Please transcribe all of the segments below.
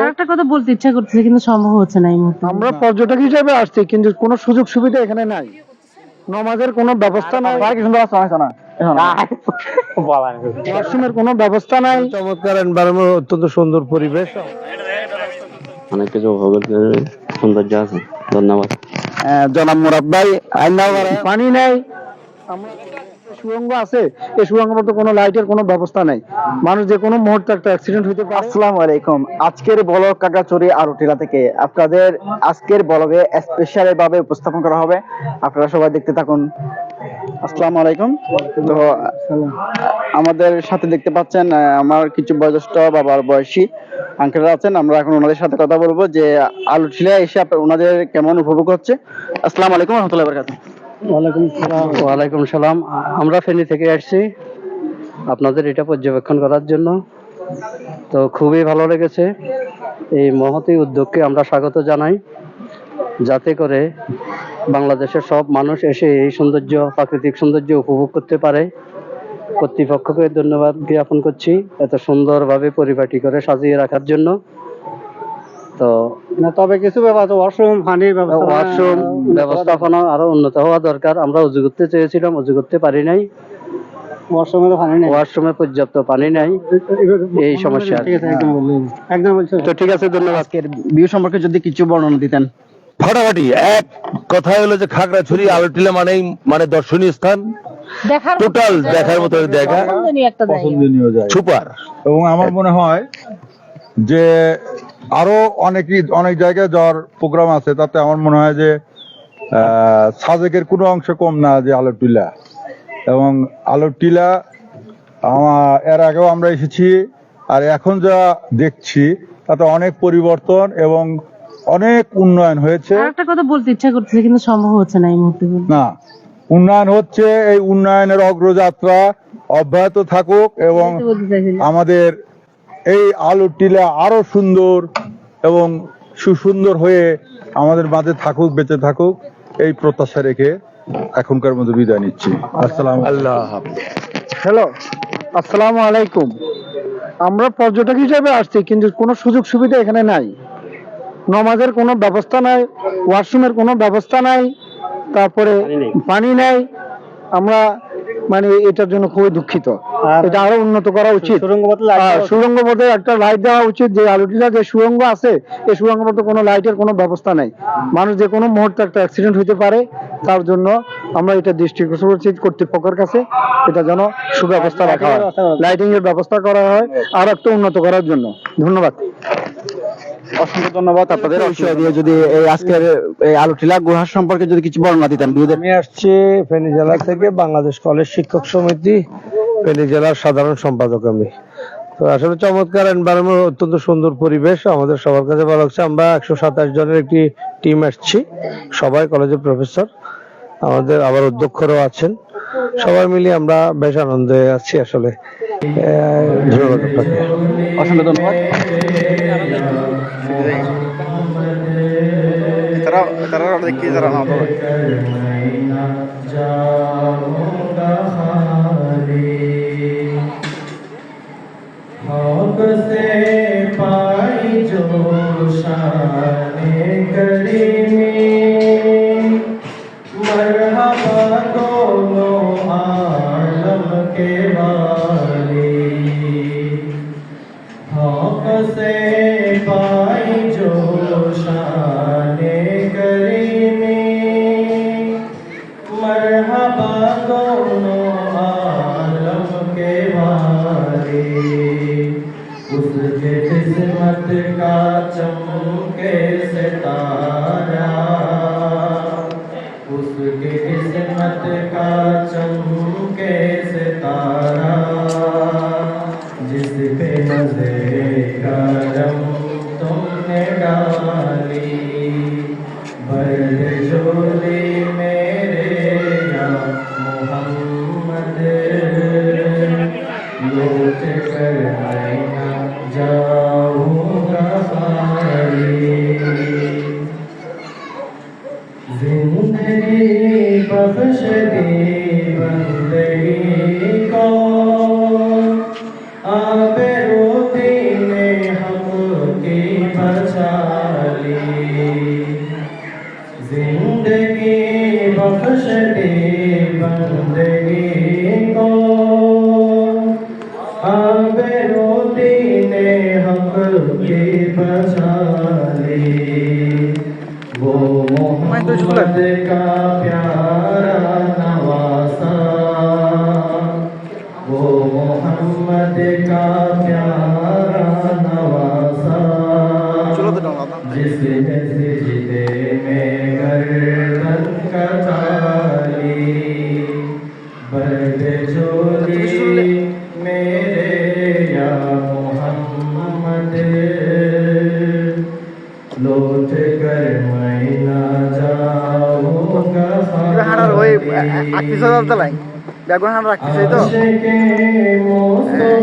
আর একটা কথা বলতে ইচ্ছা করতেছে কিন্তু সম্ভব হচ্ছে না এই মুহূর্তে। আমরা পর্যটক হিসেবে আসছি কিন্তু কোনো সুযোগ সুবিধা এখানে নাই। নমাজের কোনো ব্যবস্থা নাই। ওয়াশরুমের কোনো ব্যবস্থা নাই। চমৎকার এনভায়রনমেন্ট অত্যন্ত সুন্দর পরিবেশ। অনেক কিছু সৌন্দর্য আছে। ধন্যবাদ। জনাব মুরাদ ভাই পানি নেই। আমরা সুরঙ্গ আছে এই সুরঙ্গের মধ্যে কোনো লাইটের কোনো ব্যবস্থা নাই। মানুষ যে কোনো মুহূর্তে একটা অ্যাক্সিডেন্ট হইতে পারে। আসসালামু আলাইকুম। আজকের বলক কাকাচুরি আরুটিলা থেকে আপনাদের আজকের বলগে স্পেশাল ভাবে উপস্থাপন করা হবে। আপনারা সবাই দেখতে থাকুন। আসসালামু আলাইকুম। তো আমাদের সাথে দেখতে পাচ্ছেন আমার কিছু বয়োজ্যেষ্ঠ বাবার বয়সী আঙ্কেলরা আছেন। আমরা এখন ওনাদের সাথে কথা বলব যে আলু আলুঠিলা এসে আপনার ওনাদের কেমন উপভোগ হচ্ছে। আসসালামু আলাইকুম রহমতুল্লাহ বরকাতুহ। ওয়ালাইকুম সালাম। আমরা ফেনী থেকে আসছি। আপনাদের এটা পর্যবেক্ষণ করার জন্য। তো খুবই ভালো লেগেছে। এই মহতি উদ্যোগকে আমরা স্বাগত জানাই। যাতে করে বাংলাদেশের সব মানুষ এসে এই সৌন্দর্য, প্রাকৃতিক সৌন্দর্য উপভোগ করতে পারে। কর্তৃপক্ষকে ধন্যবাদ জ্ঞাপন করছি এত সুন্দরভাবে পরিপাটি করে সাজিয়ে রাখার জন্য। তো তবে কিছু ব্যাপার ওয়াশরুম পানির ব্যবস্থা ওয়াশরুম ব্যবস্থাপনা আরও উন্নত হওয়া দরকার। আমরা উজু করতে চেয়েছিলাম উজু করতে পারি নাই। ওয়াশরুমে পানি নেই। ওয়াশরুমে পর্যাপ্ত পানি নাই। এই সমস্যা একদম বলছো তো ঠিক আছে ধন্যবাদ। আজকের ভিউ সম্পর্কে যদি কিছু বর্ণনা দিতেন। ফাটাফাটি এক কথা হলো যে খাগড়া খাগড়াছড়ি আলোটিলা মানেই মানে দর্শনীয় স্থান। টোটাল দেখার মতো দেখা সুপার। এবং আমার মনে হয় যে আরও অনেকই অনেক জায়গায় যাওয়ার প্রোগ্রাম আছে তাতে আমার মনে হয় যে সাজেকের কোনো অংশ কম না যে আলোর টিলা। এবং আলোর টিলা আমার এর আগেও আমরা এসেছি আর এখন যা দেখছি তাতে অনেক পরিবর্তন এবং অনেক উন্নয়ন হয়েছে। একটা কথা বলতে ইচ্ছা করতেছে কিন্তু সম্ভব হচ্ছে না এই মুহূর্তে না উন্নয়ন হচ্ছে এই উন্নয়নের অগ্রযাত্রা অব্যাহত থাকুক এবং আমাদের এই আলুর টিলা আরও সুন্দর এবং সুসুন্দর হয়ে আমাদের মাঝে থাকুক বেঁচে থাকুক এই প্রত্যাশা রেখে এখনকার মতো বিদায় নিচ্ছি। আসসালাম আল্লাহ হ্যালো আসসালামু আলাইকুম। আমরা পর্যটক হিসেবে আসছি কিন্তু কোনো সুযোগ সুবিধা এখানে নাই। নমাজের কোনো ব্যবস্থা নাই ওয়াশরুমের কোনো ব্যবস্থা নাই তারপরে পানি নাই। আমরা মানে এটার জন্য খুবই দুঃখিত। এটা আরও উন্নত করা উচিত। সুরঙ্গ পথে একটা লাইট দেওয়া উচিত যে আলুটিরা যে সুরঙ্গ আছে এই সুরঙ্গ পথে কোনো লাইটের কোনো ব্যবস্থা নাই। মানুষ যে কোনো মুহূর্তে একটা অ্যাক্সিডেন্ট হইতে পারে তার জন্য আমরা এটা দৃষ্টিগোচর করছি কর্তৃপক্ষের কাছে এটা যেন সুব্যবস্থা রাখা হয়। লাইটিং এর ব্যবস্থা করা হয় আর একটু উন্নত করার জন্য। ধন্যবাদ। অসংখ্য ধন্যবাদ আপনাদের। বিষয় দিয়ে যদি এই আজকের এই আলুটিলা গুহার সম্পর্কে যদি কিছু বর্ণনা দিতেন বিরোধী আমি আসছি ফেনী জেলা থেকে বাংলাদেশ কলেজ শিক্ষক সমিতি ফেনী জেলার সাধারণ সম্পাদক আমি। তো আসলে চমৎকার এনভায়রনমেন্ট অত্যন্ত সুন্দর পরিবেশ আমাদের সবার কাছে ভালো লাগছে। আমরা একশো সাতাশ জনের একটি টিম আসছি সবাই কলেজের প্রফেসর আমাদের আবার অধ্যক্ষরাও আছেন। সবাই মিলে আমরা বেশ আনন্দে আছি আসলে। আহ, ধন্যবাদ। ಕರಾಳ ದಿಕ್ಕಿ ಜರ ನಾವು पाई जो शाने करी आलम के वाली। हौक से पाई जो उसके किस्मत का चमके सितारा उसके किस्मत का चम मैं तो झूला আঁকতে চাই তালাই ব্যাকগ্রাউন্ড রাখতে চাই তো? হ্যাঁ।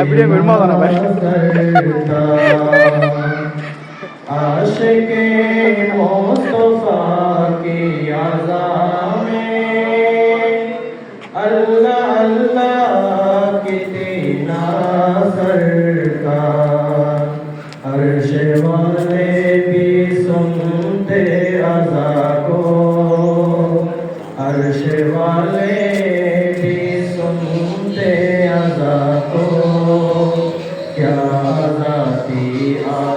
আপনি আমার কে আজামে আল্লাহ আল্লাহ be.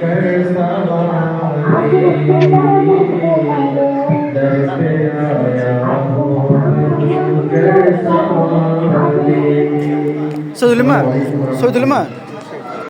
कर सवारी दस आया हूँ कर सवारी Söyleme, söyleme.